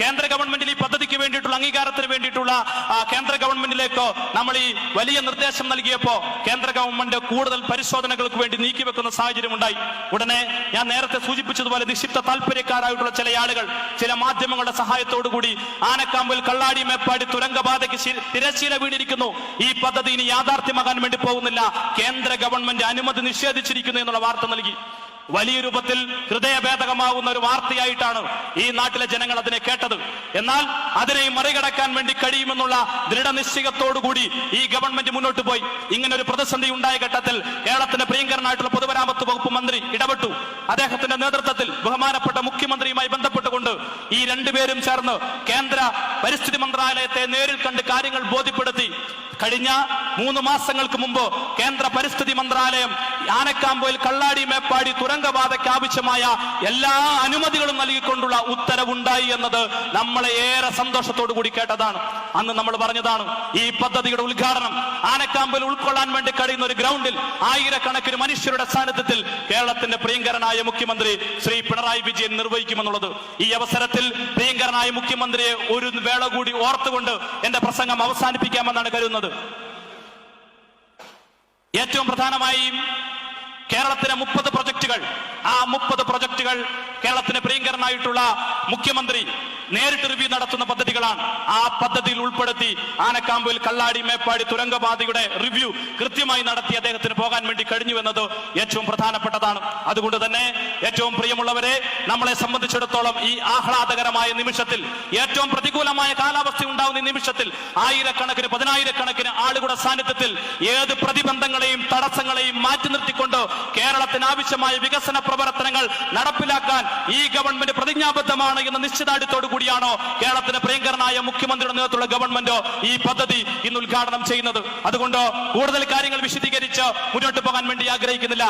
കേന്ദ്ര ഗവൺമെന്റിൽ ഈ പദ്ധതിക്ക് വേണ്ടിയിട്ടുള്ള അംഗീകാരത്തിന് വേണ്ടിയിട്ടുള്ള കേന്ദ്ര ഗവൺമെന്റിലേക്കോ നമ്മൾ ഈ വലിയ നിർദ്ദേശം നൽകിയപ്പോ കേന്ദ്ര ഗവൺമെന്റ് കൂടുതൽ പരിശോധനകൾക്ക് വേണ്ടി നീക്കിവെക്കുന്ന സാഹചര്യം ഉണ്ടായി. ഉടനെ ഞാൻ നേരത്തെ സൂചിപ്പിച്ചതുപോലെ നിക്ഷിപ്ത താല്പര്യക്കാരായിട്ടുള്ള ചില ആളുകൾ ചില മാധ്യമങ്ങളുടെ സഹായത്തോടു കൂടി ആനക്കാമ്പിൽ കള്ളാടി മേപ്പാടി തുരങ്കപാതയ്ക്ക് തിരശ്ശീല വീണിരിക്കുന്നു. ഈ പദ്ധതി ഇനി യാഥാർത്ഥ്യമാകാൻ വേണ്ടി പോകുന്നില്ല. കേന്ദ്ര ഗവൺമെന്റ് അനുമതി നിഷേധിച്ചിരിക്കുന്നു എന്നുള്ള വാർത്ത നൽകി. വലിയ രൂപത്തിൽ ഹൃദയഭേദകമാവുന്ന ഒരു വാർത്തയായിട്ടാണ് ഈ നാട്ടിലെ ജനങ്ങൾ അതിനെ കേട്ടത്. എന്നാൽ അതിനെ മറികടക്കാൻ വേണ്ടി കഴിയുമെന്നുള്ള ദൃഢനിശ്ചയത്തോടുകൂടി ഈ ഗവൺമെന്റ് മുന്നോട്ട് പോയി. ഇങ്ങനെ ഒരു പ്രതിസന്ധി ഉണ്ടായ ഘട്ടത്തിൽ കേരളത്തിന്റെ പ്രിയങ്കരനായിട്ടുള്ള പൊതുമരാമത്ത് വകുപ്പ് മന്ത്രി ഇടപെട്ടു. അദ്ദേഹത്തിന്റെ നേതൃത്വത്തിൽ ബഹുമാനപ്പെട്ട മുഖ്യമന്ത്രിയുമായി ബന്ധപ്പെട്ടുകൊണ്ട് ഈ രണ്ടുപേരും ചേർന്ന് കേന്ദ്ര പരിസ്ഥിതി മന്ത്രാലയത്തെ നേരിൽ കണ്ട് കാര്യങ്ങൾ ബോധ്യപ്പെടുത്തി. കഴിഞ്ഞ മൂന്ന് മാസങ്ങൾക്ക് മുമ്പ് കേന്ദ്ര പരിസ്ഥിതി മന്ത്രാലയം ആനക്കാമ്പോയിൽ കള്ളാടി മേപ്പാടി തുരങ്കപാതയ്ക്ക് ആവശ്യമായ എല്ലാ അനുമതികളും നൽകിക്കൊണ്ടുള്ള ഉത്തരവുണ്ടായി എന്നത് നമ്മളെ ഏറെ സന്തോഷത്തോടു കൂടി കേട്ടതാണ്. അന്ന് നമ്മൾ പറഞ്ഞതാണ് ഈ പദ്ധതിയുടെ ഉദ്ഘാടനം ആനക്കാമ്പിൽ ഉൾക്കൊള്ളാൻ വേണ്ടി കഴിയുന്ന ഒരു ഗ്രൗണ്ടിൽ ആയിരക്കണക്കിന് മനുഷ്യരുടെ സാന്നിധ്യത്തിൽ കേരളത്തിന്റെ പ്രിയങ്കരനായ മുഖ്യമന്ത്രി ശ്രീ പിണറായി വിജയൻ നിർവഹിക്കുമെന്നുള്ളത്. ഈ അവസരത്തിൽ പ്രിയങ്കരനായ മുഖ്യമന്ത്രിയെ ഒരു വേള കൂടി ഓർത്തുകൊണ്ട് എന്റെ പ്രസംഗം അവസാനിപ്പിക്കാമെന്നാണ് കരുതുന്നത്. ഏറ്റവും പ്രധാനമായി കേരളത്തിലെ മുപ്പത് പ്രൊജക്ടുകൾ. ആ മുപ്പത് പ്രൊജക്ടുകൾ കേരളത്തിന് പ്രിയങ്കരനായിട്ടുള്ള മുഖ്യമന്ത്രി നേരിട്ട് റിവ്യൂ നടത്തുന്ന പദ്ധതികളാണ്. ആ പദ്ധതിയിൽ ഉൾപ്പെടുത്തി ആനക്കാമ്പിൽ കള്ളാടി മേപ്പാടി തുരങ്കപാതയുടെ റിവ്യൂ കൃത്യമായി നടത്തി അദ്ദേഹത്തിന് പോകാൻ വേണ്ടി കഴിഞ്ഞു എന്നത് ഏറ്റവും പ്രധാനപ്പെട്ടതാണ്. അതുകൊണ്ട് തന്നെ ഏറ്റവും പ്രിയമുള്ളവരെ നമ്മളെ സംബന്ധിച്ചിടത്തോളം ഈ ആഹ്ലാദകരമായ നിമിഷത്തിൽ ഏറ്റവും പ്രതികൂലമായ കാലാവസ്ഥ ഉണ്ടാവുന്ന നിമിഷത്തിൽ ആയിരക്കണക്കിന് പതിനായിരക്കണക്കിന് ആളുകളുടെ സാന്നിധ്യത്തിൽ ഏത് പ്രതിബന്ധങ്ങളെയും തടസ്സങ്ങളെയും മാറ്റി നിർത്തിക്കൊണ്ട് കേരളത്തിന് ആവശ്യമായ വികസന പ്രവർത്തനങ്ങൾ നടപ്പിലാക്കാൻ ഈ ഗവൺമെന്റ് പ്രതിജ്ഞാബദ്ധമാണ് എന്ന നിശ്ചിതാർത്ഥത്തോടു കൂടിയാണോ കേരളത്തിന്റെ പ്രിയങ്കരനായ മുഖ്യമന്ത്രിയുടെ നേതൃത്വത്തിലുള്ള ഗവൺമെന്റ് ഈ പദ്ധതി ഇന്ന് ഉദ്ഘാടനം ചെയ്യുന്നത്? അതുകൊണ്ട് കൂടുതൽ കാര്യങ്ങൾ വിശദീകരിച്ച് മുന്നോട്ട് പോകാൻ വേണ്ടി ആഗ്രഹിക്കുന്നില്ല?